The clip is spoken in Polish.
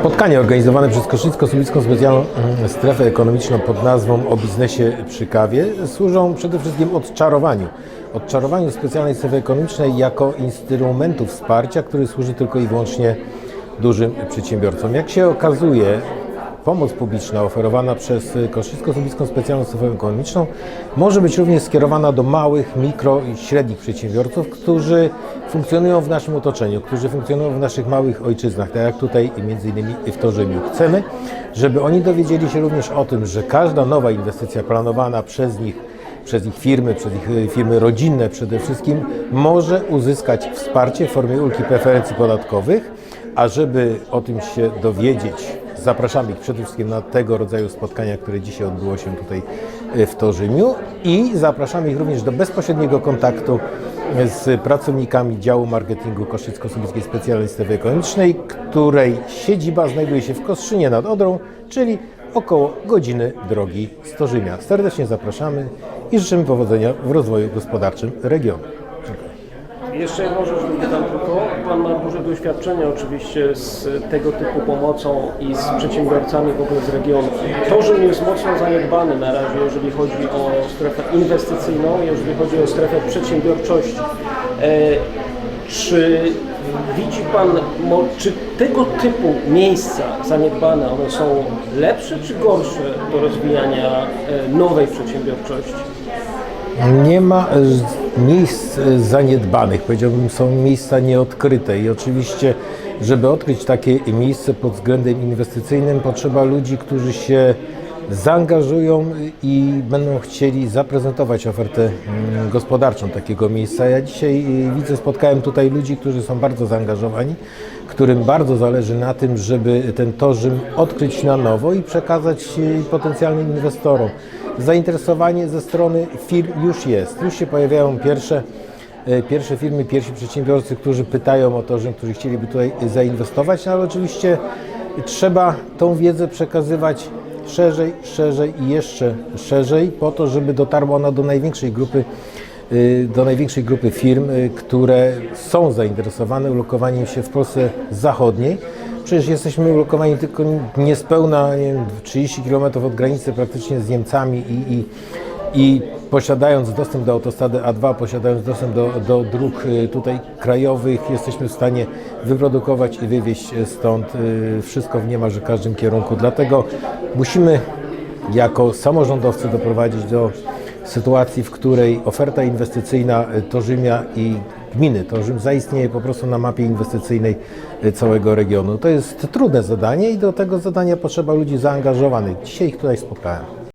Spotkanie organizowane przez Koszycko-Słubicką Specjalną mm, Strefę Ekonomiczną pod nazwą o biznesie przy kawie służą przede wszystkim odczarowaniu. Odczarowaniu specjalnej strefy ekonomicznej jako instrumentu wsparcia, który służy tylko i wyłącznie dużym przedsiębiorcom. Jak się okazuje, pomoc publiczna oferowana przez Koszycko-Słubicką Specjalną Strefę Ekonomiczną może być również skierowana do małych, mikro i średnich przedsiębiorców, którzy funkcjonują w naszym otoczeniu, którzy funkcjonują w naszych małych ojczyznach, tak jak tutaj między innymi w Torzymiu. Chcemy, żeby oni dowiedzieli się również o tym, że każda nowa inwestycja planowana przez nich przez ich firmy, przez ich y, firmy rodzinne przede wszystkim, może uzyskać wsparcie w formie ulgi preferencji podatkowych, a żeby o tym się dowiedzieć, zapraszamy ich przede wszystkim na tego rodzaju spotkania, które dzisiaj odbyło się tutaj y, w Torzymiu i zapraszamy ich również do bezpośredniego kontaktu z pracownikami działu marketingu Koszycko-Słubickiej Specjalnej Strefy Ekonomicznej, której siedziba znajduje się w Kostrzynie nad Odrą, czyli około godziny drogi z Torzymia. Serdecznie zapraszamy i życzymy powodzenia w rozwoju gospodarczym regionu. Jeszcze jedną rzecz dodam tylko. Pan ma duże doświadczenie oczywiście z tego typu pomocą i z przedsiębiorcami w ogóle z regionu. Torzym jest mocno zaniedbany na razie, jeżeli chodzi o strefę inwestycyjną, jeżeli chodzi o strefę przedsiębiorczości. E, czy widzi Pan, czy tego typu miejsca zaniedbane, one są lepsze czy gorsze do rozwijania e, nowej przedsiębiorczości? Nie ma miejsc e, zaniedbanych, powiedziałbym, są miejsca nieodkryte i oczywiście, żeby odkryć takie miejsce pod względem inwestycyjnym, potrzeba ludzi, którzy się zaangażują i będą chcieli zaprezentować ofertę mm, gospodarczą takiego miejsca. Ja dzisiaj e, widzę, spotkałem tutaj ludzi, którzy są bardzo zaangażowani, którym bardzo zależy na tym, żeby ten Torzym odkryć na nowo i przekazać e, potencjalnym inwestorom. Zainteresowanie ze strony firm już jest. Już się pojawiają pierwsze, e, pierwsze firmy, pierwsi przedsiębiorcy, którzy pytają o to, że którzy chcieliby tutaj zainwestować, no ale oczywiście trzeba tą wiedzę przekazywać szerzej, szerzej i jeszcze szerzej po to, żeby dotarła ona do największej grupy y, do największej grupy firm, y, które są zainteresowane ulokowaniem się w Polsce Zachodniej. Przecież jesteśmy ulokowani tylko niespełna nie wiem, 30 km od granicy praktycznie z Niemcami i, i, i posiadając dostęp do autostrady A2, posiadając dostęp do, do dróg y, tutaj krajowych, jesteśmy w stanie wyprodukować i wywieźć stąd y, wszystko w niemalże każdym kierunku. Dlatego musimy jako samorządowcy doprowadzić do sytuacji, w której oferta inwestycyjna Torzymia i gminy Torzym zaistnieje po prostu na mapie inwestycyjnej całego regionu. To jest trudne zadanie i do tego zadania potrzeba ludzi zaangażowanych. Dzisiaj ich tutaj spotkałem.